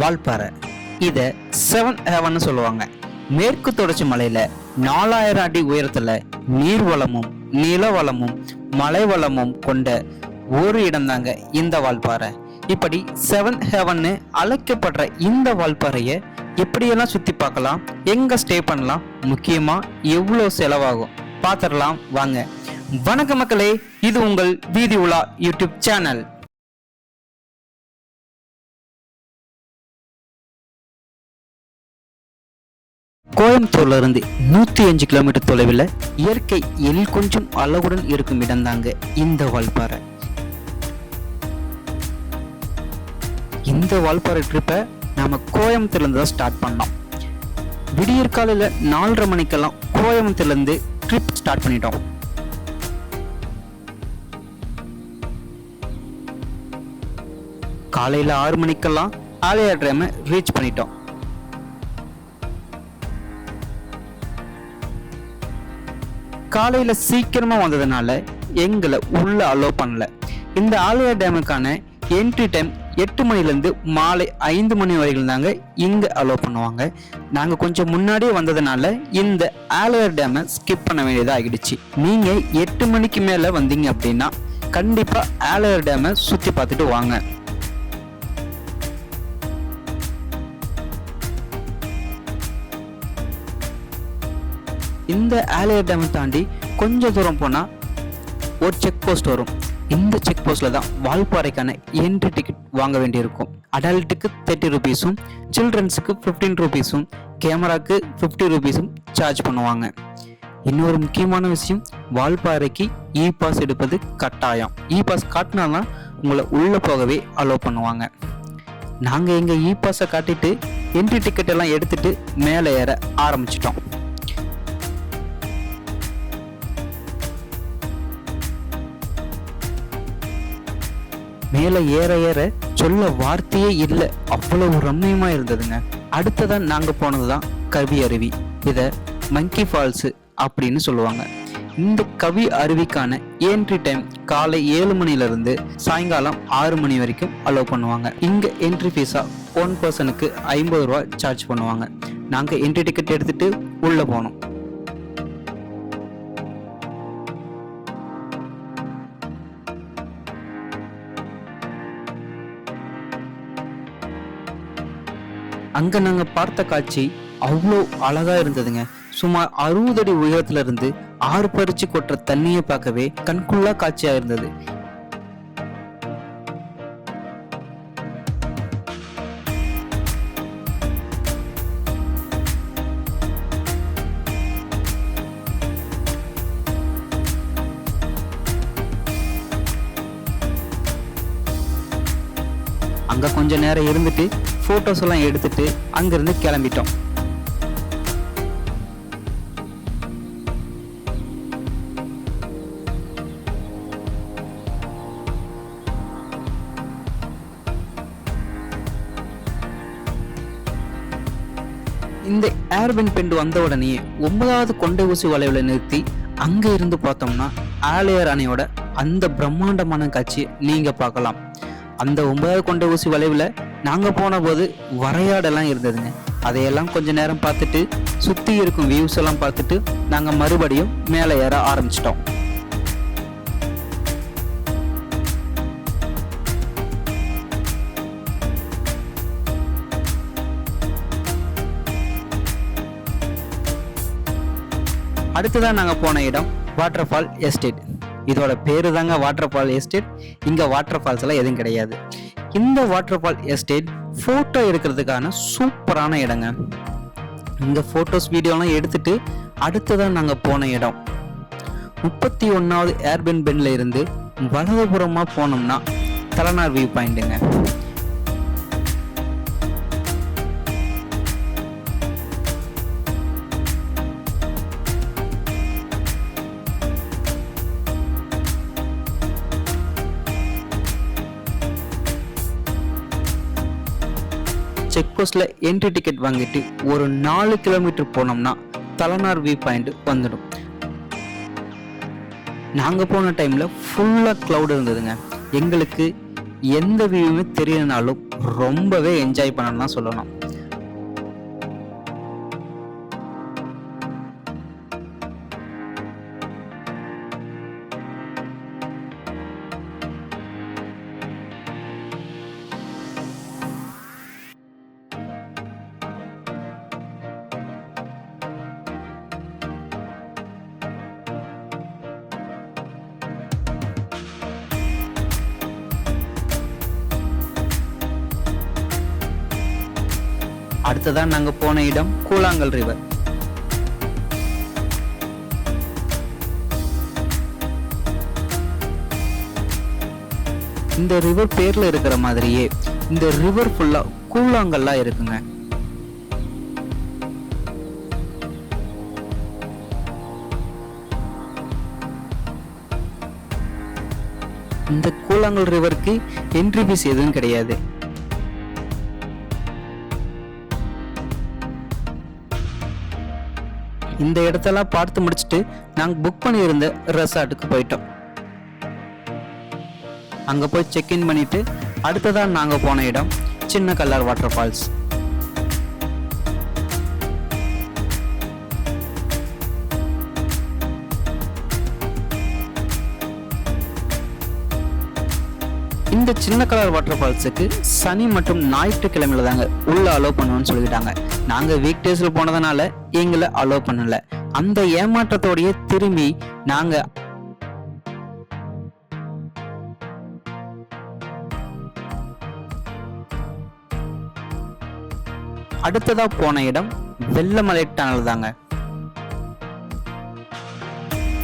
வால்பாறை இதை செவன் ஹெவன்னு சொல்லுவாங்க. மேற்கு தொடர்ச்சி மலையில நாலாயிரம் அடி உயரத்துல நீர் வளமும் மலை வளமும் கொண்ட ஒரு இடம்தாங்க இந்த வால்பாறை இப்படி செவன் ஹெவன்னு அழைக்கப்படுற இந்த வால்பாறையை எப்படியெல்லாம் சுத்தி பார்க்கலாம்? எங்க ஸ்டே பண்ணலாம்? முக்கியமா எவ்வளோ செலவாகும்? பார்த்துடலாம் வாங்க. வணக்க மக்களே இது உங்கள் வீதி உலா யூடியூப் சேனல். கோயம்புத்தூர்ல இருந்து நூத்தி அஞ்சு கிலோமீட்டர் தொலைவில் இயற்கை எல் கொஞ்சம் அழகுடன் இருக்கும் இடம்தாங்க இந்த வால்பாறை. இந்த வால்பாறை ட்ரிப்பை நாம கோயம்புத்தூர்லேருந்து தான் ஸ்டார்ட் பண்ணோம். விடியற் காலையில நாலரை மணிக்கெல்லாம் கோயம்புத்தூர்ல இருந்து ட்ரிப் ஸ்டார்ட் பண்ணிட்டோம். காலையில் ஆறு மணிக்கெல்லாம் ஆலயா ட்ரைமை ரீச் பண்ணிட்டோம். காலையில் சீக்கிரமாக வந்ததுனால எங்களை உள்ளே அலோவ் பண்ணல. இந்த ஆலயா டேமுக்கான என்ட்ரி டைம் எட்டு மணிலேருந்து மாலை ஐந்து மணி வரைக்கும் தாங்க இங்கே அலோவ் பண்ணுவாங்க. நாங்கள் கொஞ்சம் முன்னாடியே வந்ததுனால இந்த ஆலயர் டேமை ஸ்கிப் பண்ண வேண்டியதாக ஆகிடுச்சு. நீங்கள் எட்டு மணிக்கு மேலே வந்தீங்க அப்படின்னா கண்டிப்பாக ஆலயர் டேமை சுற்றி பார்த்துட்டு வாங்க. இந்த ஆலையர் டேமை தாண்டி கொஞ்சம் தூரம் போனால் ஒரு செக் போஸ்ட் வரும். இந்த செக் போஸ்ட்டில் தான் வால்பாறைக்கான என்ட்ரி டிக்கெட் வாங்க வேண்டியிருக்கும். அடல்ட்டுக்கு தேர்ட்டி ருபீஸும் சில்ட்ரன்ஸுக்கு ஃபிஃப்டீன் ருபீஸும் கேமராக்கு ஃபிஃப்டி ருபீஸும் சார்ஜ் பண்ணுவாங்க. இன்னொரு முக்கியமான விஷயம் வால்பாறைக்கு இ பாஸ் எடுப்பது கட்டாயம். இ பாஸ் காட்டினா தான் உங்களை உள்ளே போகவே அலோவ் பண்ணுவாங்க. நாங்கள் எங்கள் இ பாஸை காட்டிட்டு என்ட்ரி டிக்கெட் எல்லாம் மேலே ஏற ஆரம்பிச்சிட்டோம். மேலே ஏற ஏற சொல்ல வார்த்தையே இல்லை. அவ்வளவு ரம்மியமாக இருந்ததுங்க. அடுத்ததாக நாங்கள் போனது தான் கவி அருவி. இதை மங்கி ஃபால்ஸு அப்படின்னு சொல்லுவாங்க. இந்த கவி அருவிக்கான என்ட்ரி டைம் காலை ஏழு மணிலேருந்து சாயங்காலம் ஆறு மணி வரைக்கும் அலோவ் பண்ணுவாங்க. இங்கே என்ட்ரி ஃபீஸாக ஒன் பர்சனுக்கு ஐம்பது ரூபா சார்ஜ் பண்ணுவாங்க. நாங்கள் என்ட்ரி டிக்கெட் எடுத்துகிட்டு உள்ளே போனோம். அங்க நாங்க பார்த்த காட்சி அவ்வளோ அழகா இருந்ததுங்க. சுமார் அறுபது அடி உயரத்துல இருந்து ஆறு பறிச்சு கொட்டுற தண்ணியை பார்க்கவே கண்குள்ளா காட்சியா இருந்தது. அங்கே கொஞ்ச நேரம் இருந்துட்டு போட்டோஸ் எல்லாம் எடுத்துட்டு அங்கிருந்து கிளம்பிட்டோம். இந்த ஏர்பின் பெண்டு வந்த உடனே ஒன்பதாவது கொண்டை ஊசி வளைவில் நிறுத்தி அங்க இருந்து பார்த்தோம்னா ஆலையர் அணையோட அந்த பிரம்மாண்டமான காட்சியை நீங்க பார்க்கலாம். அந்த ஒன்பதாவது கொண்ட ஊசி வளைவுல நாங்க போன போது வரையாடெல்லாம் இருந்ததுங்க. அதையெல்லாம் கொஞ்ச நேரம் பார்த்துட்டு சுத்தி இருக்கும் வியூஸ் எல்லாம் பார்த்துட்டு நாங்க மறுபடியும் மேலே ஏற ஆரம்பிச்சிட்டோம். அடுத்ததான் நாங்கள் போன இடம் வாட்டர் ஃபால் எஸ்டேட் இதோட பேரு தாங்க வாட்டர் ஃபால் எஸ்டேட் இங்கே வாட்டர் ஃபால்ஸ் எல்லாம் எதுவும் கிடையாது. இந்த வாட்டர் ஃபால் எஸ்டேட் ஃபோட்டோ எடுக்கிறதுக்கான சூப்பரான இடங்க. இந்த ஃபோட்டோஸ் வீடியோலாம் எடுத்துட்டு அடுத்ததான் நாங்கள் போன இடம். முப்பத்தி ஒன்றாவது ஏர்பென் பெண்ணில் இருந்து வலதுபுறமாக போனோம்னா தலனார் வியூ பாயிண்ட்டுங்க செக் போஸ்ட்ல என்ட்ரி டிக்கெட் வாங்கிட்டு ஒரு நாலு கிலோமீட்டர் போனோம்னா தலனார் வியூ பாயிண்ட் வந்துடும். நாங்கள் போன டைமில் ஃபுல்லாக க்ளவுட் இருந்ததுங்க. எங்களுக்கு எந்த வியூவுமே தெரியலனாலும் ரொம்பவே என்ஜாய் பண்ணணும் தான் அடுத்ததான் நாங்கள் நாங்க போன இடம் கூழாங்கல் ரிவர் இந்த ரிவர் பேர்ல இருக்கிற மாதிரியே இந்த ரிவர் ஃபுல்லாக கூழாங்கல்லாம் இருக்குங்க. இந்த கூழாங்கல் ரிவருக்கு என்ட்ரி ஃபீஸ் எதுவும் கிடையாது. இந்த இடத்தெல்லாம் பார்த்து முடிச்சுட்டு நாங்கள் புக் பண்ணியிருந்த ரெசார்ட்டுக்கு போயிட்டோம். அங்கே போய் செக்இன் பண்ணிட்டு அடுத்ததான் நாங்கள் போன இடம் சின்ன கல்லார் வாட்டர் ஃபால்ஸ் இந்த சின்ன கலர் வாட்டர் ஃபால்ஸுக்கு சனி மற்றும் ஞாயிற்றுக்கிழமையில தாங்க உள்ள அலோவ் பண்ணுவோம்னு சொல்லிட்டாங்க நாங்க வீக் டேஸ்ல போனதுனால எங்களை அலோவ் பண்ணல. அந்த ஏமாற்றத்தோடையே திரும்பி நாங்க அடுத்ததா போன இடம் வெள்ளமலை டனல் தாங்க.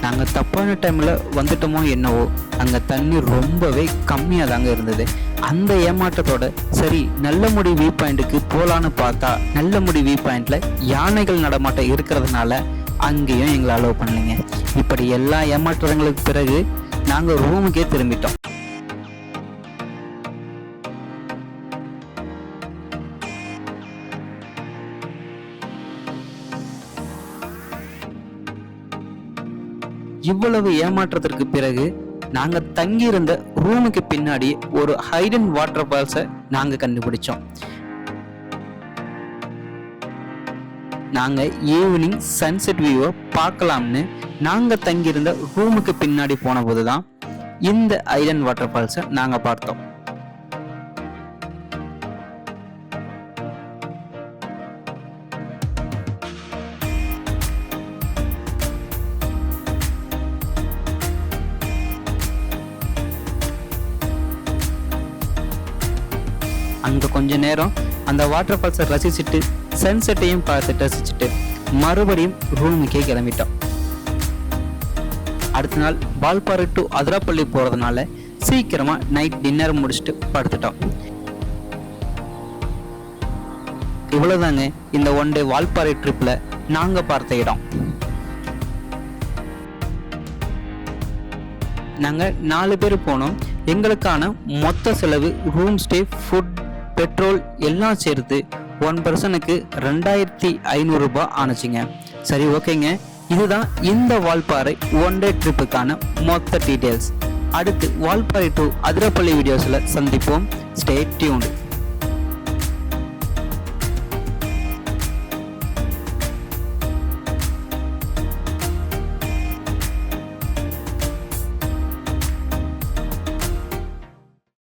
நாங்க தப்பான டைம்ல வந்துட்டோமோ என்னவோ. அங்கே தண்ணி ரொம்பவே கம்மியா தாங்க இருந்தது. அந்த ஏமாற்றத்தோட சரி நல்ல முடி வியூ பாயிண்ட்டுக்கு போகலான்னு பார்த்தா நல்ல முடி வியூ பாயிண்ட்ல யானைகள் நடமாட்டம் இருக்கிறதுனால அங்கேயும் எங்களை அலோவ் பண்ணலைங்க. இப்படி எல்லா ஏமாற்றங்களுக்கு பிறகு நாங்க ரூமுக்கே திரும்பிட்டோம். இவ்வளவு ஏமாற்றத்திற்கு பிறகு நாங்க தங்கியிருந்த ரூமுக்கு பின்னாடி ஒரு ஹைடன் வாட்டர் ஃபால்ஸை நாங்க கண்டுபிடிச்சோம். நாங்கள் ஈவினிங் சன்செட் வியூவை பார்க்கலாம்னு நாங்கள் தங்கியிருந்த ரூமுக்கு பின்னாடி போன போதுதான் இந்த ஐலண்ட் வாட்டர் ஃபால்ஸை நாங்கள் பார்த்தோம். அங்கே கொஞ்ச நேரம் அந்த வாட்டர் ஃபால்ஸை ரசிச்சுட்டு சன்செட்டையும் பார்த்து ரசிச்சுட்டு மறுபடியும் ரூமுக்கே கிளம்பிட்டோம். அடுத்த நாள் வால்பாறை டு அதிராப்பள்ளி போறதுனால சீக்கிரமா நைட் டின்னர் முடிச்சுட்டு படுத்துட்டோம். இவ்வளோதாங்க இந்த ஒன் டே வால்பாறை ட்ரிப்ல நாங்க பார்த்த இடம். நாங்க நாலு பேர் போனோம். எங்களுக்கான மொத்த செலவு ரூம் ஸ்டே ஃபுட் பெட்ரோல் எல்லாம் சேர்த்து ஒன் பர்சனுக்கு ரெண்டாயிரத்தி ஐநூறுரூபா ஆணுச்சுங்க. சரி ஓகேங்க. இதுதான் இந்த வால்பாறை ஒன் டே ட்ரிப்புக்கான மொத்த டீட்டெயில்ஸ் அடுத்து வால்பாறை டு அதிரப்பள்ளி வீடியோஸில் சந்திப்போம். Stay tune